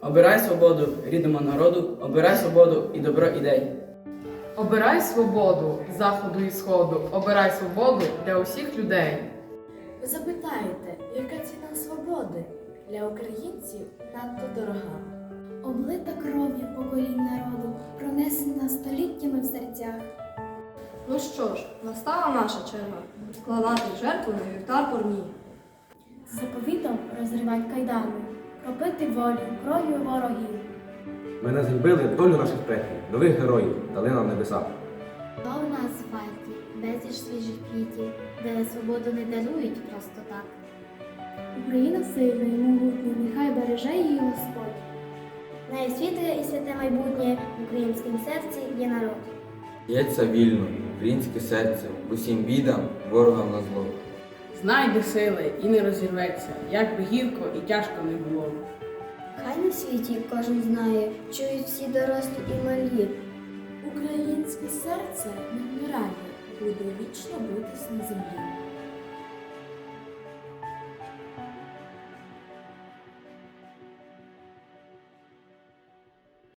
Обирай свободу рідному народу, обирай свободу і добро ідей. Обирай свободу заходу і сходу, обирай свободу для усіх людей. Ви запитаєте, яка ціна свободи для українців надто дорога. Облита кров'ю поколінь народу, пронесена століттями в серцях. Ну що ж, настала наша черга складати жертву на вівтар порній. З заповітом розривать кайдани, кропити волю кров'ю ворогів. Ми не згубили долю наших предків, нових героїв дали нам небеса. Бо у нас в безліч свіжих квітів, де свободу не дарують просто так. Україна сильна і могутня, нехай береже її Господь. Найсвітле і святе майбутнє в українському серці є народ. Б'ється вільно, українське серце, усім бідам, ворогам на зло. Знайде сили і не розірветься, як би гірко і тяжко не було. Хай на світі кожен знає, чують всі дорослі і малі. Українське серце не вмирає, буде вічно битись на землі.